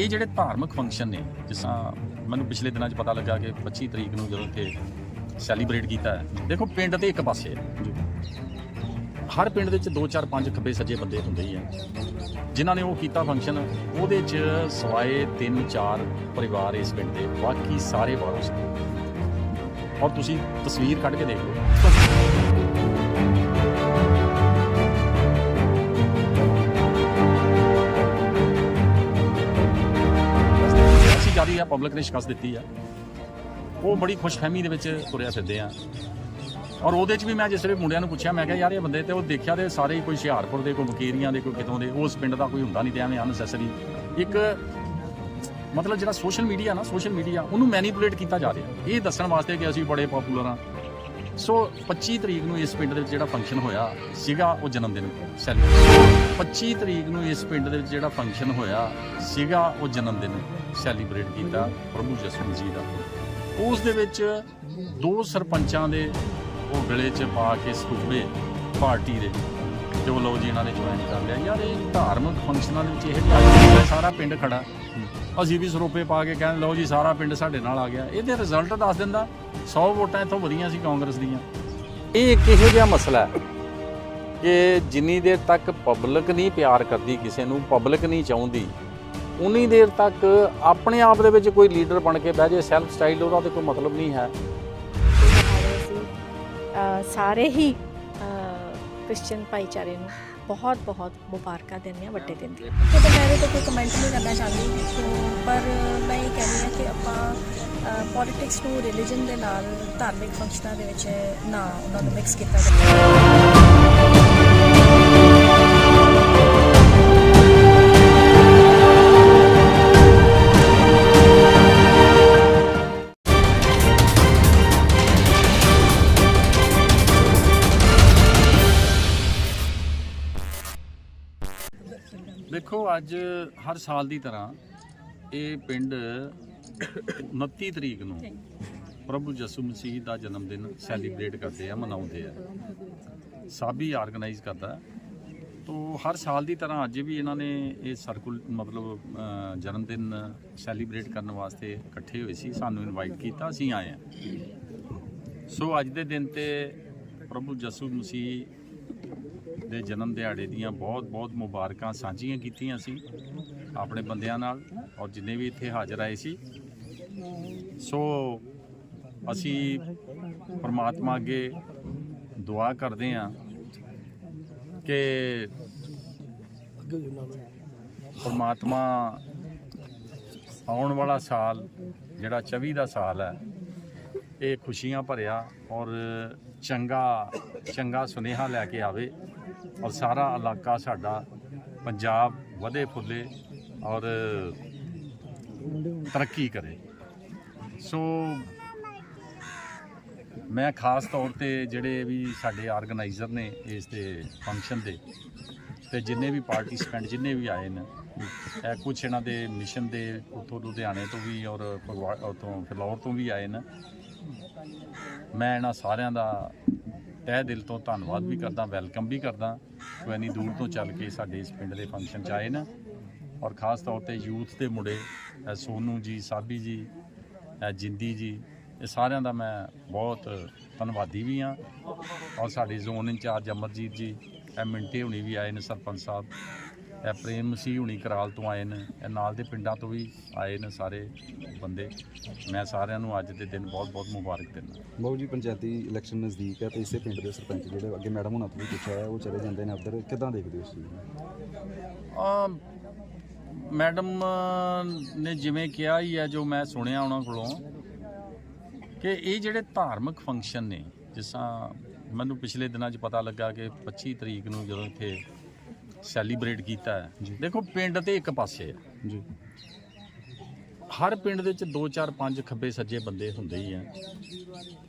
ਇਹ ਜਿਹੜੇ ਧਾਰਮਿਕ ਫੰਕਸ਼ਨ ਨੇ, ਜਿਸ ਤਰ੍ਹਾਂ ਮੈਨੂੰ ਪਿਛਲੇ ਦਿਨਾਂ 'ਚ ਪਤਾ ਲੱਗਾ ਕਿ 25 ਤਰੀਕ ਨੂੰ ਜਦੋਂ ਇੱਥੇ ਸੈਲੀਬ੍ਰੇਟ ਕੀਤਾ ਹੈ, ਦੇਖੋ ਪਿੰਡ ਤੇ ਇੱਕ ਪਾਸੇ ਹੈ। ਹਰ ਪਿੰਡ ਦੇ ਵਿੱਚ 2 4 5 ਖੱਬੇ ਸੱਜੇ ਬੰਦੇ ਹੁੰਦੇ ਹੀ ਆ। ਜਿਨ੍ਹਾਂ ਨੇ ਉਹ ਕੀਤਾ ਫੰਕਸ਼ਨ ਉਹਦੇ 'ਚ ਸਵਾਏ 3 4 ਪਰਿਵਾਰ ਇਸ ਪਿੰਡ ਦੇ, ਬਾਕੀ ਸਾਰੇ ਬਾਹਰੋਂ ਸੀ ਔਰ ਤੁਸੀਂ ਤਸਵੀਰ ਕੱਢ ਕੇ ਦੇਖ ਲਓ। ਅਸੀਂ ਆ ਪਬਲਿਕ ਨੇ ਸ਼ਿਕਸਤ ਦਿੱਤੀ ਆ, ਉਹ ਬੜੀ ਖੁਸ਼ਖਹਿਮੀ ਦੇ ਵਿੱਚ ਤੁਰਿਆ ਫਿਰਦੇ ਆ। ਔਰ ਉਹਦੇ ਚ ਵੀ ਮੈਂ ਜਿਸ ਵੇਲੇ ਮੁੰਡਿਆਂ ਨੂੰ ਪੁੱਛਿਆ, ਮੈਂ ਕਿਹਾ, ਯਾਰ, ਇਹ ਬੰਦੇ ਤੇ ਉਹ ਦੇਖਿਆ ਤੇ ਸਾਰੇ ਹੀ ਕੋਈ ਹੁਸ਼ਿਆਰਪੁਰ ਦੇ, ਕੋਈ ਮਕੇਰੀਆਂ ਦੇ, ਕੋਈ ਕਿਤੋਂ ਦੇ, ਉਸ ਪਿੰਡ ਦਾ ਕੋਈ ਹੁੰਦਾ ਨਹੀਂ ਤੇ ਐਵੇਂ ਅਨਸੈਸਰੀ ਇੱਕ ਮਤਲਬ ਜਿਹੜਾ ਸੋਸ਼ਲ ਮੀਡੀਆ ਨਾ ਸੋਸ਼ਲ ਮੀਡੀਆ ਉਹਨੂੰ ਮੈਨੀਪੂਲੇਟ ਕੀਤਾ ਜਾ ਰਿਹਾ। ਇਹ ਦੱਸਣ ਵਾਸਤੇ ਕਿ ਅਸੀਂ ਬੜੇ ਪਪੂਲਰ ਆ। ਸੋ 25 ਤਰੀਕ ਨੂੰ ਇਸ ਪਿੰਡ ਦੇ ਵਿੱਚ ਜਿਹੜਾ ਫੰਕਸ਼ਨ ਹੋਇਆ ਸੀਗਾ, ਉਹ ਜਨਮ ਦਿਨ ਸੈਲੀਬ੍ਰੇਟ 25 ਤਰੀਕ ਨੂੰ ਇਸ ਪਿੰਡ ਦੇ ਵਿੱਚ ਜਿਹੜਾ ਫੰਕਸ਼ਨ ਹੋਇਆ ਸੀਗਾ, ਉਹ ਜਨਮ ਦਿਨ ਸੈਲੀਬ੍ਰੇਟ ਕੀਤਾ ਪ੍ਰਭੂ ਯਿਸੂ ਜੀ ਦਾ। ਉਸ ਦੇ ਵਿੱਚ ਦੋ ਸਰਪੰਚਾਂ ਦੇ ਉਹ ਗਲੇ 'ਚ ਪਾ ਕੇ ਸੂਬੇ ਪਾਰਟੀ ਦੇ। ਜੋ ਉਹ ਲੋ ਜੀ, ਇਹਨਾਂ ਨੇ ਜੁਆਇਨ ਕਰ ਲਿਆ। ਯਾਰ, ਇਹ ਧਾਰਮਿਕ ਫੰਕਸ਼ਨਾਂ ਦੇ ਵਿੱਚ ਇਹ ਜਿਹਾ ਸਾਰਾ ਪਿੰਡ ਖੜਾ। ਅਸੀਂ ਵੀ ਸਰੋਪੇ ਪਾ ਕੇ ਕਹਿੰਦੇ ਲਓ ਜੀ ਸਾਰਾ ਪਿੰਡ ਸਾਡੇ ਨਾਲ ਆ ਗਿਆ। ਇਹਦੇ ਰਿਜ਼ਲਟ ਦੱਸ ਦਿੰਦਾ 100 ਵੋਟਾਂ ਇੱਥੋਂ ਵਧੀਆਂ ਸੀ ਕਾਂਗਰਸ ਦੀਆਂ। ਇਹ ਇੱਕ ਇਹੋ ਜਿਹਾ ਮਸਲਾ ਹੈ ਕਿ ਜਿੰਨੀ ਦੇਰ ਤੱਕ ਪਬਲਿਕ ਨਹੀਂ ਪਿਆਰ ਕਰਦੀ ਕਿਸੇ ਨੂੰ ਪਬਲਿਕ ਨਹੀਂ ਚਾਹੁੰਦੀ ਉਨੀ ਦੇਰ ਤੱਕ ਆਪਣੇ ਆਪ ਦੇ ਵਿੱਚ ਕੋਈ ਲੀਡਰ ਬਣ ਕੇ ਬਹਿ ਜੇ ਸੈਲਫ ਸਟਾਈਲ ਉਹਦਾ ਤੇ ਕੋਈ ਮਤਲਬ ਨਹੀਂ ਹੈ। ਸਾਰੇ ਹੀ ਕ੍ਰਿਸਚੀਅਨ ਭਾਈਚਾਰੇ ਨੂੰ ਬਹੁਤ ਬਹੁਤ ਮੁਬਾਰਕਾਂ ਦਿੰਦੇ ਆ ਵੱਡੇ ਦਿਨ ਦੀਆਂ ਤੇ ਮੈਂ ਇਹਦੇ ਤੇ ਕੋਈ ਕਮੈਂਟ ਨਹੀਂ ਕਰਨਾ ਚਾਹੁੰਦੀ ਸੋ ਪਰ ਮੈਂ ਇਹ ਕਹਿੰਦੀ ਹਾਂ ਕਿ ਆਪਾਂ ਪੋਲਿਟਿਕਸ ਨੂੰ ਰਿਲੀਜਨ ਦੇ ਨਾਲ ਧਾਰਮਿਕ ਫੰਕਸ਼ਨਾਂ ਦੇ ਵਿੱਚ ਨਾ ਉਹਨਾਂ ਨੂੰ ਮਿਕਸ ਕੀਤਾ ਜਾਵੇ ਦੇਖੋ ਅੱਜ ਹਰ ਸਾਲ ਦੀ ਤਰ੍ਹਾਂ ਇਹ ਪਿੰਡ 29 ਤਰੀਕ ਨੂੰ ਪ੍ਰਭੂ ਯਿਸੂ ਮਸੀਹ ਦਾ ਜਨਮ ਦਿਨ ਸੈਲੀਬ੍ਰੇਟ ਕਰਦੇ ਆ ਮਨਾਉਂਦੇ ਆ। ਸਾਬੀ ਆਰਗੇਨਾਈਜ਼ ਕਰਦਾ ਤੋ ਹਰ ਸਾਲ ਦੀ ਤਰ੍ਹਾਂ ਅੱਜ ਵੀ ਇਹਨਾਂ ਨੇ ਇਹ ਸਰਕਲ ਮਤਲਬ ਅ, ਜਨਮ ਦਿਨ ਸੈਲੀਬ੍ਰੇਟ ਕਰਨ ਵਾਸਤੇ ਇਕੱਠੇ ਹੋਏ ਸੀ। ਸਾਨੂੰ ਇਨਵਾਈਟ ਕੀਤਾ ਅਸੀਂ ਆਏ ਆ ਸੋ ਅੱਜ ਦੇ ਦਿਨ ਤੇ ਪ੍ਰਭੂ ਯਿਸੂ ਮਸੀਹ ਦੇ ਜਨਮ ਦਿਹਾੜੇ ਦੀਆਂ ਬਹੁਤ-ਬਹੁਤ ਮੁਬਾਰਕਾਂ ਸਾਂਝੀਆਂ ਕੀਤੀਆਂ ਸੀ ਆਪਣੇ ਬੰਦਿਆਂ ਨਾਲ ਔਰ ਜਿੰਨੇ ਵੀ ਇੱਥੇ ਹਾਜ਼ਰ ਆਏ ਸੀ। ਸੋ ਅਸੀਂ ਪਰਮਾਤਮਾ ਅੱਗੇ ਦੁਆ ਕਰਦੇ ਹਾਂ ਕਿ ਪਰਮਾਤਮਾ ਆਉਣ ਵਾਲਾ ਸਾਲ, ਜਿਹੜਾ 24 ਦਾ ਸਾਲ ਹੈ, ਇਹ ਖੁਸ਼ੀਆਂ ਭਰਿਆ ਔਰ ਚੰਗਾ ਚੰਗਾ ਸੁਨੇਹਾ ਲੈ ਕੇ ਆਵੇ ਔਰ ਸਾਰਾ ਇਲਾਕਾ ਸਾਡਾ ਪੰਜਾਬ ਵਧੇ ਫੁੱਲੇ ਔਰ ਤਰੱਕੀ ਕਰੇ। ਸੋ ਮੈਂ ਖਾਸ ਤੌਰ ਤੇ ਜਿਹੜੇ ਵੀ ਸਾਡੇ ਆਰਗੇਨਾਈਜ਼ਰ ਨੇ ਇਸ ਦੇ ਫੰਕਸ਼ਨ ਦੇ ਤੇ ਜਿੰਨੇ ਵੀ ਪਾਰਟਿਸਪੈਂਟ ਜਿੰਨੇ ਵੀ ਆਏ ਨੇ, ਇਹ ਕੁਝ ਇਹਨਾਂ ਦੇ ਮਿਸ਼ਨ ਦੇ ਉੱਥੋਂ ਲੁਧਿਆਣੇ ਤੋਂ ਵੀ ਔਰ ਫਗਵਾ- ਉੱਥੋਂ ਫਿਲੌਰ ਤੋਂ ਵੀ ਆਏ ਨੇ। ਮੈਂ ਇਹਨਾਂ ਸਾਰਿਆਂ ਦਾ ਤਹਿ ਦਿਲ ਤੋਂ ਧੰਨਵਾਦ ਵੀ ਕਰਦਾ, ਵੈਲਕਮ ਵੀ ਕਰਦਾ। ਕਿ ਇੰਨੀ ਦੂਰ ਤੋਂ ਚੱਲ ਕੇ ਸਾਡੇ ਇਸ ਪਿੰਡ ਦੇ ਫੰਕਸ਼ਨ 'ਚ ਆਏ ਨਾ। ਔਰ ਖਾਸ ਤੌਰ ਤੇ ਯੂਥ ਦੇ ਮੁੰਡੇ ਇਹ ਸੋਨੂ ਜੀ, ਸਾਬੀ ਜੀ ਇਹ ਜਿੰਦੀ ਜੀ, ਇਹ ਸਾਰਿਆਂ ਦਾ ਮੈਂ ਬਹੁਤ ਧੰਨਵਾਦੀ ਵੀ ਹਾਂ। ਔਰ ਸਾਡੇ ਜ਼ੋਨ ਇੰਚਾਰਜ ਅਮਰਜੀਤ ਜੀ ਇਹ ਮਿੰਟੇ ਹੁਣੀ ਵੀ ਆਏ ਨੇ, ਸਰਪੰਚ ਸਾਹਿਬ। ਇਹ ਪ੍ਰੇਮ ਮਸੀਹ ਹੁਣੀ ਕਰਾਲ ਤੋਂ ਆਏ ਨੇ। ਇਹ ਨਾਲ ਦੇ ਪਿੰਡਾਂ ਤੋਂ ਵੀ ਆਏ ਨੇ ਸਾਰੇ ਬੰਦੇ। ਮੈਂ ਸਾਰਿਆਂ ਨੂੰ ਅੱਜ ਦੇ ਦਿਨ ਬਹੁਤ ਬਹੁਤ ਮੁਬਾਰਕ ਦਿੰਦਾ। ਬਾਬੂ ਜੀ ਪੰਚਾਇਤੀ ਇਲੈਕਸ਼ਨ ਨਜ਼ਦੀਕ ਹੈ ਤੇ ਇਸੇ ਪਿੰਡ ਦੇ ਸਰਪੰਚ ਜਿਹੜੇ ਅੱਗੇ ਮੈਡਮ ਹੁਣਾਂ ਤੋਂ ਵੀ ਪੁੱਛਿਆ ਹੈ ਉਹ ਚਲੇ ਜਾਂਦੇ ਨੇ ਉੱਧਰ। ਕਿਦਾਂ ਦੇਖਦੇ ਹੋ ਨੂੰ? ਅਮ ਮੈਡਮ ਨੇ ਜਿਵੇਂ ਕਿਹਾ ਹੀ ਹੈ ਜੋ ਮੈਂ ਸੁਣਿਆ ਉਹਨਾਂ ਕੋਲੋਂ ਕਿ ਇਹ ਜਿਹੜੇ ਧਾਰਮਿਕ ਫੰਕਸ਼ਨ ਨੇ ਜਿਸ ਮੈਨੂੰ ਪਿਛਲੇ ਦਿਨਾਂ 'ਚ ਪਤਾ ਲੱਗਾ ਕਿ 25 ਤਰੀਕ ਨੂੰ ਜਦੋਂ ਇੱਥੇ ਸੈਲੀਬ੍ਰੇਟ ਕੀਤਾ ਹੈ। ਦੇਖੋ ਪਿੰਡ ਤੇ ਇੱਕ ਪਾਸੇ ਹੈ ਜੀ। ਹਰ ਪਿੰਡ ਦੇ ਵਿੱਚ 2 4 5 ਖੱਬੇ ਸੱਜੇ ਬੰਦੇ ਹੁੰਦੇ ਹੀ ਆ।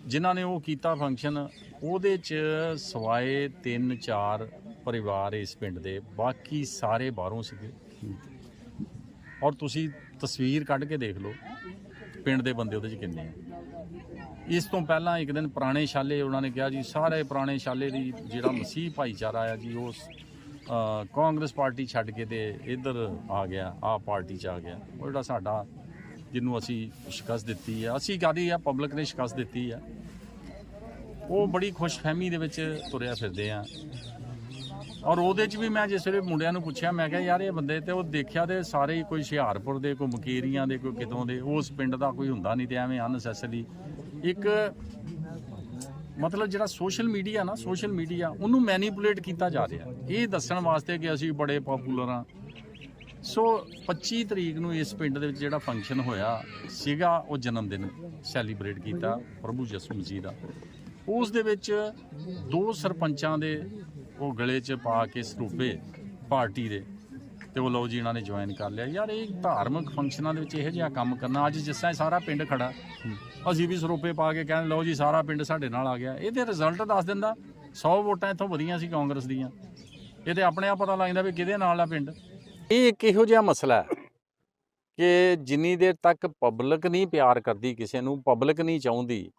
ਜਿਨ੍ਹਾਂ ਨੇ ਉਹ ਕੀਤਾ ਫੰਕਸ਼ਨ ਉਹਦੇ 'ਚ ਸਵਾਏ 3 4 ਪਰਿਵਾਰ ਇਸ ਪਿੰਡ ਦੇ। ਬਾਕੀ ਸਾਰੇ ਬਾਹਰੋਂ ਸੀਗੇ। ਔਰ ਤੁਸੀਂ ਤਸਵੀਰ ਕੱਢ ਕੇ ਦੇਖ ਲਓ ਪਿੰਡ ਦੇ ਬੰਦੇ ਉਹਦੇ 'ਚ ਕਿੰਨੇ ਆ। ਇਸ ਤੋਂ ਪਹਿਲਾਂ ਇੱਕ ਦਿਨ ਪੁਰਾਣੇ ਸ਼ਾਲੇ ਉਹਨਾਂ ਨੇ ਕਿਹਾ ਜੀ ਸਾਰੇ ਪੁਰਾਣੇ ਸ਼ਾਲੇ ਦੀ ਜਿਹੜਾ ਮਸੀਹ ਭਾਈਚਾਰਾ ਆ ਜੀ ਉਹ ਕਾਂਗਰਸ ਪਾਰਟੀ ਛੱਡ ਕੇ ਤੇ ਇੱਧਰ ਆ ਗਿਆ ਆ ਪਾਰਟੀ ਚ ਆ ਗਿਆ। ਉਹ ਜਿਹੜਾ ਸਾਡਾ ਜਿਹਨੂੰ ਅਸੀਂ ਸ਼ਿਕਸਤ ਦਿੱਤੀ ਆ, ਅਸੀਂ ਕਾਦੀ ਆ? ਪਬਲਿਕ ਨੇ ਸ਼ਿਕਸਤ ਦਿੱਤੀ ਆ। ਉਹ ਬੜੀ ਖੁਸ਼ਫਹਿਮੀ ਦੇ ਵਿੱਚ ਤੁਰਿਆ ਫਿਰਦੇ ਆ। ਔਰ ਉਹਦੇ ਚ ਵੀ ਮੈਂ ਜਿਸ ਵੇਲੇ ਮੁੰਡਿਆਂ ਨੂੰ ਪੁੱਛਿਆ, ਮੈਂ ਕਿਹਾ, ਯਾਰ, ਇਹ ਬੰਦੇ ਤੇ ਉਹ ਦੇਖਿਆ ਤੇ ਸਾਰੇ ਹੀ ਕੋਈ ਹੁਸ਼ਿਆਰਪੁਰ ਦੇ, ਕੋਈ ਮਕੇਰੀਆਂ ਦੇ, ਕੋਈ ਕਿਤੋਂ ਦੇ, ਉਸ ਪਿੰਡ ਦਾ ਕੋਈ ਹੁੰਦਾ ਨਹੀਂ ਤੇ ਐਵੇਂ ਅਨਸੈਸਰੀ ਇੱਕ ਮਤਲਬ ਜਿਹੜਾ ਸੋਸ਼ਲ ਮੀਡੀਆ ਨਾ, ਸੋਸ਼ਲ ਮੀਡੀਆ, ਉਹਨੂੰ ਮੈਨੀਪੂਲੇਟ ਕੀਤਾ ਜਾ ਰਿਹਾ। ਇਹ ਦੱਸਣ ਵਾਸਤੇ ਕਿ ਅਸੀਂ ਬੜੇ ਪਪੂਲਰ ਆ ਸੋ 25 ਤਰੀਕ ਨੂੰ ਇਸ ਪਿੰਡ ਦੇ ਵਿੱਚ ਜਿਹੜਾ ਫੰਕਸ਼ਨ ਹੋਇਆ ਸੀਗਾ, ਉਹ ਜਨਮ ਦਿਨ ਸੈਲੀਬ੍ਰੇਟ ਕੀਤਾ ਪ੍ਰਭੂ ਯਿਸੂ ਮਸੀਹ ਦਾ। ਉਸ ਦੇ ਵਿੱਚ ਦੋ ਸਰਪੰਚਾਂ ਦੇ ਉਹ ਗਲੇ 'ਚ ਪਾ ਕੇ ਸਰੂਪੇ ਪਾਰਟੀ ਦੇ। ਤੇ ਉਹ ਲਓ ਜੀ, ਇਹਨਾਂ ਨੇ ਜੁਆਇਨ ਕਰ ਲਿਆ। ਯਾਰ, ਇਹ ਧਾਰਮਿਕ ਫੰਕਸ਼ਨਾਂ ਦੇ ਵਿੱਚ ਇਹੋ ਜਿਹਾ ਕੰਮ ਕਰਨਾ, ਅੱਜ ਜਿਸ ਤਰ੍ਹਾਂ ਸਾਰਾ ਪਿੰਡ ਖੜਾ, ਅਸੀਂ ਵੀ ਸਰੋਪੇ ਪਾ ਕੇ ਕਹਿਣ, ਲਓ ਜੀ, ਸਾਰਾ ਪਿੰਡ ਸਾਡੇ ਨਾਲ ਆ ਗਿਆ। ਇਹਦੇ ਰਿਜ਼ਲਟ ਦੱਸ ਦਿੰਦਾ 100 ਵੋਟਾਂ ਇੱਥੋਂ ਵਧੀਆਂ ਸੀ ਕਾਂਗਰਸ ਦੀਆਂ। ਇਹ ਤੇ ਆਪਣੇ ਆਪ ਪਤਾ ਲੱਗ ਜਾਂਦਾ ਵੀ ਕਿਹਦੇ ਨਾਲ ਆ ਪਿੰਡ। ਇਹ ਇੱਕ ਇਹੋ ਜਿਹਾ ਮਸਲਾ ਹੈ ਕਿ ਜਿੰਨੀ ਦੇਰ ਤੱਕ ਪਬਲਿਕ ਨਹੀਂ ਪਿਆਰ ਕਰਦੀ ਕਿਸੇ ਨੂੰ ਪਬਲਿਕ ਨਹੀਂ ਚਾਹੁੰਦੀ,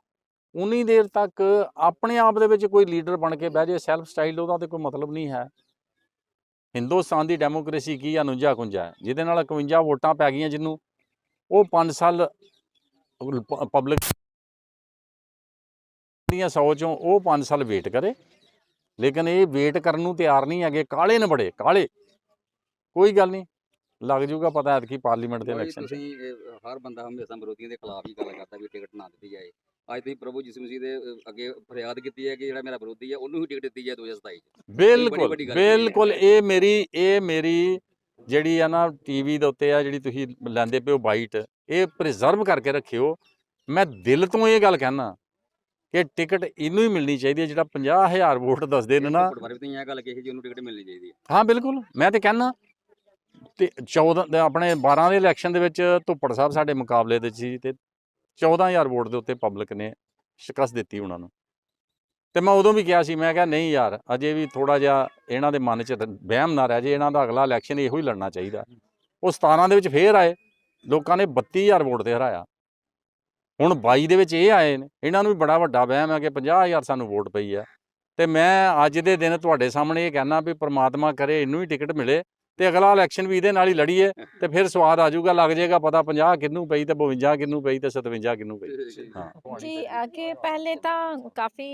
ਉਨੀ ਦੇਰ ਤੱਕ ਆਪਣੇ ਆਪ ਦੇ ਵਿੱਚ ਕੋਈ ਲੀਡਰ ਬਣ ਕੇ ਬਹਿ ਜੇ ਸੈਲਫ ਸਟਾਈਲ ਉਹਦਾ ਤੇ ਕੋਈ ਮਤਲਬ ਨਹੀਂ ਹੈ। ਹਿੰਦੁਸਤਾਨ ਦੀ ਡੈਮੋਕ੍ਰੇਸੀ ਕੀ ਆ 49 51 ਹੈ। ਜਿਹਦੇ ਨਾਲ 51 ਵੋਟਾਂ ਪੈ ਗਈਆਂ ਜਿਹਨੂੰ ਉਹ 5 ਸਾਲ ਪਬਲਿਕ ਦੀਆਂ 100 ਚੋਂ ਉਹ 5 ਸਾਲ ਵੇਟ ਕਰੇ। ਲੇਕਿਨ ਇਹ ਵੇਟ ਕਰਨ ਨੂੰ ਤਿਆਰ ਨਹੀਂ ਹੈਗੇ ਕਾਲੇ ਨੇ ਬੜੇ ਕਾਲੇ। ਕੋਈ ਗੱਲ ਨਹੀਂ ਲੱਗ ਜੂਗਾ ਪਤਾ ਐਤਕੀ ਪਾਰਲੀਮੈਂਟ ਦੇ ਇਲੈਕਸ਼ਨ ਤੁਸੀਂ ਹਰ ਬੰਦਾ ਹਮੇਸ਼ਾ ਵਿਰੋਧੀਆਂ ਦੇ ਖਿਲਾਫ ਹੀ ਗੱਲ ਕਰਦਾ ਵੀ ਟਿਕਟ ਨਾ ਦਿੱਤੀ ਜਾਏ। ਅੱਜ ਤੁਸੀਂ ਪ੍ਰਭੂ ਯਿਸੂ ਮਸੀਹ ਦੇ ਅੱਗੇ ਫਰਿਆਦ ਕੀਤੀ ਹੈ ਕਿ ਜਿਹੜਾ ਮੇਰਾ ਵਿਰੋਧੀ ਹੈ ਉਹਨੂੰ ਹੀ ਟਿਕਟ ਦਿੱਤੀ ਜਾਏ 2027 ਚ। ਬਿਲਕੁਲ ਬਿਲਕੁਲ ਇਹ ਮੇਰੀ ਇਹ ਮੇਰੀ ਜਿਹੜੀ ਆ ਨਾ ਟੀਵੀ ਦੇ ਉੱਤੇ ਆ ਜਿਹੜੀ ਤੁਸੀਂ ਲੈਂਦੇ ਪਿਓ ਬਾਈਟ ਇਹ ਪ੍ਰੀਜ਼ਰਵ ਕਰਕੇ ਰੱਖਿਓ। ਮੈਂ ਦਿਲ ਤੋਂ ਇਹ ਗੱਲ ਕਹਿਣਾ ਕਿ ਟਿਕਟ ਇਹਨੂੰ ਹੀ ਮਿਲਣੀ ਚਾਹੀਦੀ ਹੈ ਜਿਹੜਾ 50000 ਵੋਟ ਦੱਸਦੇ ਨੇ ਨਾ। ਬਾਰੇ ਵੀ ਤੁਸੀਂ ਇਹ ਗੱਲ ਕਹੀ ਜੀ ਉਹਨੂੰ ਟਿਕਟ ਮਿਲਣੀ ਚਾਹੀਦੀ ਹੈ। ਹਾਂ ਬਿਲਕੁਲ ਮੈਂ ਤੇ ਕਹਿਣਾ ਤੇ 14 ਦੇ ਆਪਣੇ 12 ਦੇ ਇਲੈਕਸ਼ਨ ਦੇ ਵਿੱਚ ਧੁੱਪੜ ਸਾਹਿਬ ਸਾਡੇ ਮੁਕਾਬਲੇ ਦੇ ਸੀ ਤੇ 14000 ਵੋਟ ਦੇ ਉੱਤੇ ਪਬਲਿਕ ਨੇ ਸ਼ਿਕਸਤ ਦਿੱਤੀ ਉਹਨਾਂ ਨੂੰ। ਤੇ ਮੈਂ ਉਦੋਂ ਵੀ ਕਿਹਾ ਸੀ, ਮੈਂ ਕਿਹਾ, ਨਹੀਂ ਯਾਰ, ਅਜੇ ਵੀ ਥੋੜਾ ਜਿਹਾ ਇਹਨਾਂ ਦੇ ਮਨ 'ਚ ਵਹਿਮ ਨਾ ਰਹਿ ਜੇ, ਇਹਨਾਂ ਦਾ ਅਗਲਾ ਇਲੈਕਸ਼ਨ ਇਹੋ ਹੀ ਲੜਨਾ ਚਾਹੀਦਾ। ਉਹ 17 ਦੇ ਵਿੱਚ ਫੇਰ ਆਏ, ਲੋਕਾਂ ਨੇ 32000 ਵੋਟ ਤੇ ਹਰਾਇਆ। ਹੁਣ 22 ਦੇ ਵਿੱਚ ਇਹ ਆਏ ਨੇ, ਇਹਨਾਂ ਨੂੰ ਵੀ ਬੜਾ ਵੱਡਾ ਵਹਿਮ ਹੈ ਕਿ 50000 ਸਾਨੂੰ ਵੋਟ ਪਈ ਹੈ। ਤੇ ਮੈਂ ਅੱਜ ਦੇ ਦਿਨ ਤੁਹਾਡੇ ਸਾਹਮਣੇ ਇਹ ਕਹਿਣਾ ਵੀ ਪ੍ਰਮਾਤਮਾ ਕਰੇ, ਇਹਨੂੰ ਹੀ ਟਿਕਟ ਮਿਲੇ। ਤੇ ਅਗਲਾ ਇਲੈਕਸ਼ਨ ਵੀ ਇਹਦੇ ਨਾਲ ਹੀ ਲੜੀਏ ਤੇ ਫਿਰ ਸਵਾਦ ਆ ਜਾਊਗਾ ਲੱਗ ਜਾਏਗਾ ਪਤਾ 50 ਕਿੰਨੂੰ ਪਈ ਤੇ 52 ਕਿੰਨੂੰ ਪਈ ਤੇ 57 ਕਿੰਨੂੰ ਪਈ। ਹਾਂ ਜੀ। ਅੱਗੇ ਪਹਿਲੇ ਤਾਂ ਕਾਫੀ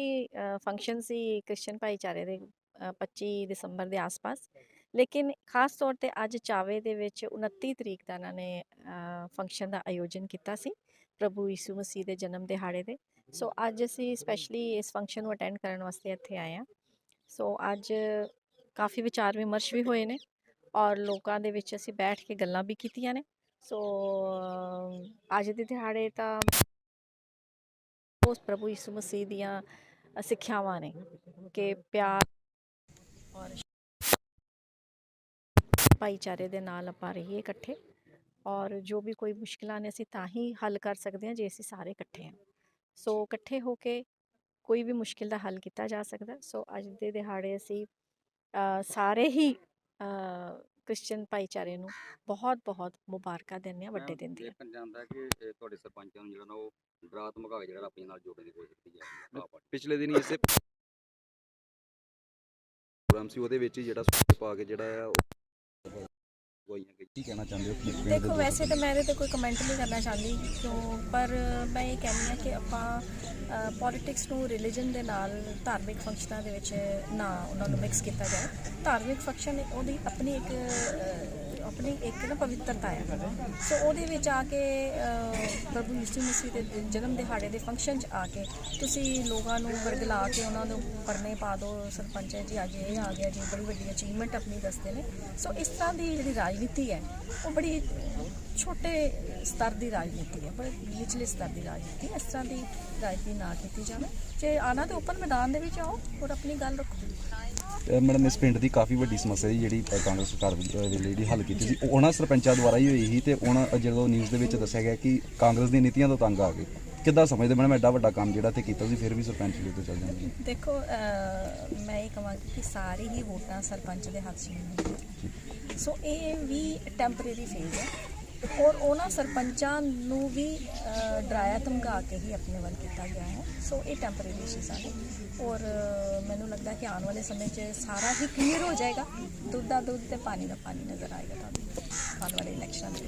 ਫੰਕਸ਼ਨ ਸੀ ਕ੍ਰਿਸਚੀਅਨ ਭਾਈਚਾਰੇ ਦੇ ਅ, 25 ਦਸੰਬਰ ਦੇ ਆਸ-ਪਾਸ। ਲੇਕਿਨ ਖਾਸ ਤੌਰ ਤੇ ਅੱਜ ਚਾਵੇ ਦੇ ਵਿੱਚ 29 ਤਰੀਕ ਦਾ ਇਹਨਾਂ ਨੇ ਫੰਕਸ਼ਨ ਦਾ ਆਯੋਜਨ ਕੀਤਾ ਸੀ ਪ੍ਰਭੂ ਯਿਸੂ ਮਸੀਹ ਦੇ ਜਨਮ ਦਿਹਾੜੇ ਦੇ ਸੋ ਅੱਜ ਅਸੀਂ ਸਪੈਸ਼ਲੀ ਇਸ ਫੰਕਸ਼ਨ ਨੂੰ ਅਟੈਂਡ ਕਰਨ ਵਾਸਤੇ ਇੱਥੇ ਆਏ ਹਾਂ। ਸੋ ਅੱਜ ਕਾਫੀ ਵਿਚਾਰ ਵਿਮਰਸ਼ ਵੀ ਹੋਏ ਨੇ। ਔਰ ਲੋਕਾਂ ਦੇ ਵਿੱਚ ਅਸੀਂ ਬੈਠ ਕੇ ਗੱਲਾਂ ਵੀ ਕੀਤੀਆਂ ਨੇ। ਸੋ ਅੱਜ ਦੇ ਦਿਹਾੜੇ ਤਾਂ ਉਸ ਪ੍ਰਭੂ ਯਿਸੂ ਮਸੀਹ ਦੀਆਂ ਸਿੱਖਿਆਵਾਂ ਨੇ ਕਿ ਪਿਆਰ ਔਰ ਭਾਈਚਾਰੇ ਦੇ ਨਾਲ ਆਪਾਂ ਰਹੀਏ ਇਕੱਠੇ ਔਰ ਜੋ ਵੀ ਕੋਈ ਮੁਸ਼ਕਿਲਾਂ ਨੇ ਅਸੀਂ ਤਾਂ ਹੀ ਹੱਲ ਕਰ ਸਕਦੇ ਹਾਂ ਜੇ ਅਸੀਂ ਸਾਰੇ ਇਕੱਠੇ ਹਾਂ। ਸੋ, ਇਕੱਠੇ ਹੋ ਕੇ ਕੋਈ ਵੀ ਮੁਸ਼ਕਿਲ ਦਾ ਹੱਲ ਕੀਤਾ ਜਾ ਸਕਦਾ। ਸੋ, ਅੱਜ ਦੇ ਦਿਹਾੜੇ ਅਸੀਂ ਸਾਰੇ ਹੀ ਕ੍ਰਿਸਚੀਅਨ ਭਾਈਚਾਰੇ ਨੂੰ ਬਹੁਤ ਬਹੁਤ ਮੁਬਾਰਕਾਂ ਦਿੰਦੇ ਹਾਂ ਵੱਡੇ ਦਿਨ ਦੀਆਂ। ਜਾਂਦਾ ਕਿ ਤੁਹਾਡੇ ਸਰਪੰਚਾਂ ਨੂੰ ਜਿਹੜਾ ਨਾ ਉਹ ਡਰਾ ਧਮਕਾ ਕੇ ਜਿਹੜਾ ਆਪਣੇ ਨਾਲ ਜੋੜਨ ਦੀ ਕੋਸ਼ਿਸ਼ ਕੀਤੀ ਜਾ ਰਹੀ ਹੈ। ਪਿਛਲੇ ਦਿਨ ਇਸੇ ਪ੍ਰੋਗਰਾਮ ਸੀ ਉਹਦੇ ਵਿੱਚ ਜਿਹੜਾ ਪਾ ਕੇ ਜਿਹੜਾ ਆ ਉਹ ਗਵਾਈਆਂ ਗਈ ਕੀ ਕਹਿਣਾ ਚਾਹੁੰਦੇ ਹੋ ਕਿ ਪਿੰਡ ਦੇ ਦੇਖੋ ਵੈਸੇ ਤਾਂ ਮੈਂ ਇਹਦੇ ਤੇ ਕੋਈ ਕਮੈਂਟ ਨਹੀਂ ਕਰਨਾ ਚਾਹੁੰਦੀ ਕਿਉਂ? ਪਰ ਮੈਂ ਇਹ ਕਹਿੰਦੀ ਹਾਂ ਕਿ ਆਪਾਂ ਪੋਲਿਟਿਕਸ ਨੂੰ ਰਿਲੀਜਨ ਦੇ ਨਾਲ ਧਾਰਮਿਕ ਫੰਕਸ਼ਨਾਂ ਦੇ ਵਿੱਚ ਨਾ ਉਹਨਾਂ ਨੂੰ ਮਿਕਸ ਕੀਤਾ ਜਾਏ। ਧਾਰਮਿਕ ਫੰਕਸ਼ਨ ਉਹਦੀ ਆਪਣੀ ਇੱਕ ਆਪਣੀ ਇੱਕ ਨਾ ਪਵਿੱਤਰਤਾ ਹੈ ਸੋ ਉਹਦੇ ਵਿੱਚ ਆ ਕੇ ਪ੍ਰਭੂ ਯਿਸੂ ਮਸੀਹ ਦੇ ਜਨਮ ਦਿਹਾੜੇ ਦੇ ਫੰਕਸ਼ਨ 'ਚ ਆ ਕੇ ਤੁਸੀਂ ਲੋਕਾਂ ਨੂੰ ਵਰਗਲਾ ਕੇ ਉਹਨਾਂ ਨੂੰ ਪਰਨੇ ਪਾ ਦਿਓ ਸਰਪੰਚ ਜੀ, ਅੱਜ ਇਹ ਆ ਗਿਆ ਜੀ, ਬੜੀ ਵੱਡੀ ਅਚੀਵਮੈਂਟ ਆਪਣੀ ਦੱਸਦੇ ਨੇ। ਸੋ ਇਸ ਤਰ੍ਹਾਂ ਦੀ ਜਿਹੜੀ ਰਾਜਨੀਤੀ ਹੈ, ਉਹ ਬੜੀ ਛੋਟੇ ਸਤਰ ਦੀ ਰਾਜਨੀਤੀ ਹੈ ਬੜੇ ਨਿਚਲੇ ਸਤਰ ਦੀ ਰਾਜਨੀਤੀ। ਇਸ ਤਰ੍ਹਾਂ ਦੀ ਰਾਜਨੀਤੀ ਨਾ ਕੀਤੀ ਜਾਵੇ। ਜੇ ਆਣਾ ਤੇ ਓਪਨ ਮੈਦਾਨ ਦੇ ਵਿੱਚ ਆਓ ਔਰ ਆਪਣੀ ਗੱਲ ਰੱਖੋ। ਮੈਡਮ ਇਸ ਪਿੰਡ ਦੀ ਕਾਫੀ ਵੱਡੀ ਸਮੱਸਿਆ ਸੀ ਜਿਹੜੀ ਕਾਂਗਰਸ ਸਰਕਾਰ ਵੱਲੋਂ ਜਿਹੜੀ ਹੱਲ ਕੀਤੀ ਸੀ। ਉਹ ਉਹਨਾਂ ਸਰਪੰਚਾਂ ਦੁਆਰਾ ਹੀ ਹੋਈ ਸੀ ਤੇ ਉਹਨਾਂ ਜਦੋਂ ਨਿਊਜ਼ ਦੇ ਵਿੱਚ ਦੱਸਿਆ ਗਿਆ ਕਿ ਕਾਂਗਰਸ ਦੀਆਂ ਨੀਤੀਆਂ ਤੋਂ ਤੰਗ ਆ ਗਏ ਕਿੱਦਾਂ ਸਮਝਦੇ ਮੈਡਮ ਐਡਾ ਵੱਡਾ ਕੰਮ ਜਿਹੜਾ ਤੇ ਕੀਤਾ ਸੀ ਫਿਰ ਵੀ ਸਰਪੰਚ ਦੇ ਉੱਤੇ ਚੱਲ ਜਾਂਦੇ ਦੇਖੋ ਮੈਂ ਇਹ ਕਹਾਂਗੀ ਕਿ ਸਾਰੀ ਹੀ ਵੋਟਾਂ ਸਰਪੰਚ ਦੇ ਹੱਥ 'ਚ ਹੁੰਦੀਆਂ। ਸੋ ਇਹ ਵੀ ਟੈਂਪਰੇਰੀ ਫੇਜ਼ ਹੈ। ਔਰ ਉਹਨਾਂ ਸਰਪੰਚਾਂ ਨੂੰ ਵੀ ਡਰਾਇਆ, ਧਮਕਾ ਕੇ ਹੀ ਆਪਣੇ ਵੱਲ ਕੀਤਾ ਗਿਆ ਹੈ। ਸੋ ਇਹ ਟੈਂਪਰੇਰੀ ਇਸ਼ੂਜ਼ ਹਨ ਔਰ ਮੈਨੂੰ ਲੱਗਦਾ ਕਿ ਆਉਣ ਵਾਲੇ ਸਮੇਂ 'ਚ ਸਾਰਾ ਹੀ ਕਲੀਅਰ ਹੋ ਜਾਏਗਾ। ਦੁੱਧ ਦਾ ਦੁੱਧ ਤੇ ਪਾਣੀ ਦਾ ਪਾਣੀ ਨਜ਼ਰ ਆਏਗਾ ਤੁਹਾਨੂੰ। ਆਉਣ ਵਾਲੇ ਇਲੈਕਸ਼ਨ ਦੇ